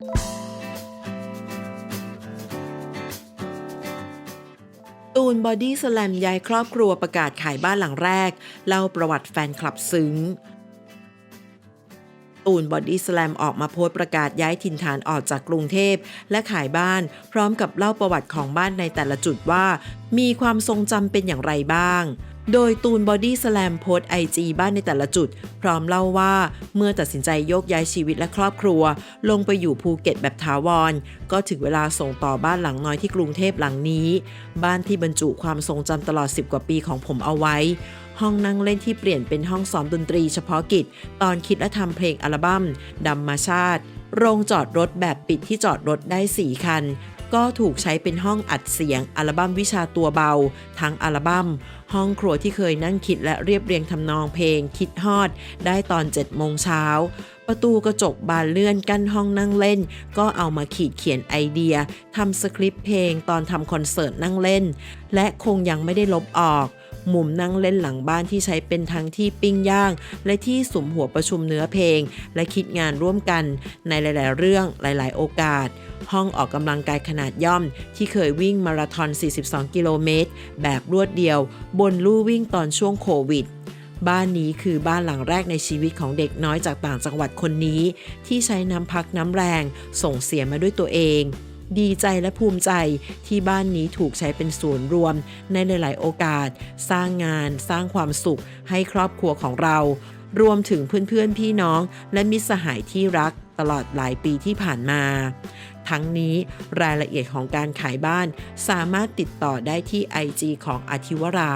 ตูนบอดี้สแลมย้ายครอบครัวประกาศขายบ้านหลังแรก เล่าประวัติแฟนคลับซึ้ง ตูนบอดี้สแลมออกมาโพสต์ประกาศย้ายถิ่นฐานออกจากกรุงเทพ และขายบ้านพร้อมกับเล่าประวัติของบ้านในแต่ละจุดว่า มีความทรงจำเป็นอย่างไรบ้าง โดยตูนบอดี้สแลมโพสไอจีบ้านในแต่ละจุด พร้อมเล่าว่าเมื่อตัดสินใจโยกย้ายชีวิตและครอบครัว ลงไปอยู่ภูเก็ตแบบถาวร ก็ถึงเวลาส่งต่อบ้านหลังน้อยที่กรุงเทพหลังนี้ บ้านที่บรรจุความทรงจำตลอด 10 กว่าปีของผมเอาไว้ ห้องนั่งเล่นที่เปลี่ยนเป็นห้องซ้อมดนตรีเฉพาะกิจ ตอนคิดและทำเพลงอัลบั้มดัมมาชาติโรงจอดรถแบบปิดที่จอดรถได้ 4 คัน ก็ถูกใช้เป็นห้องอัดเสียงอัลบั้มวิชาตัวเบา ทั้งอัลบั้ม ห้องครัวที่เคยนั่งคิดและเรียบเรียงทำนองเพลง คิดฮอด ได้ตอน7โมงเช้า ประตูกระจกบานเลื่อนกั้นห้องนั่งเล่น ก็เอามาขีดเขียนไอเดียทำสคริปต์เพลงตอนทำคอนเสิร์ตนั่งเล่น และคงยังไม่ได้ลบออก มุมนั่งเล่นหลังบ้านที่ใช้เป็นทั้งที่ปิ้งย่าง และที่สุมหัวประชุมเนื้อเพลง และคิดงานร่วมกันในหลาย ๆ เรื่องหลาย ๆ โอกาส ห้องออกกำลังกายขนาดย่อม ที่เคยวิ่งมาราธอน 42 กิโลเมตร แบบรวดเดียว บนลู่วิ่งตอนช่วงโควิดบ้านนี้คือบ้านหลังแรกในชีวิตของเด็กน้อยจากต่างจังหวัดคนนี้ ที่ใช้น้ำพักน้ำแรง ส่งเสียมาด้วยตัวเอง ดีใจและภูมิใจที่บ้านนี้ถูกใช้เป็นศูนย์รวม ในหลาย ๆ โอกาส สร้างงาน สร้างความสุขให้ครอบครัวของเรา รวมถึงเพื่อน ๆ พี่น้อง และมิตรสหายที่รักตลอดหลายปีที่ผ่านมา ทั้งนี้รายละเอียดของการขายบ้านสามารถติดต่อได้ที่ IG ของอธิวรา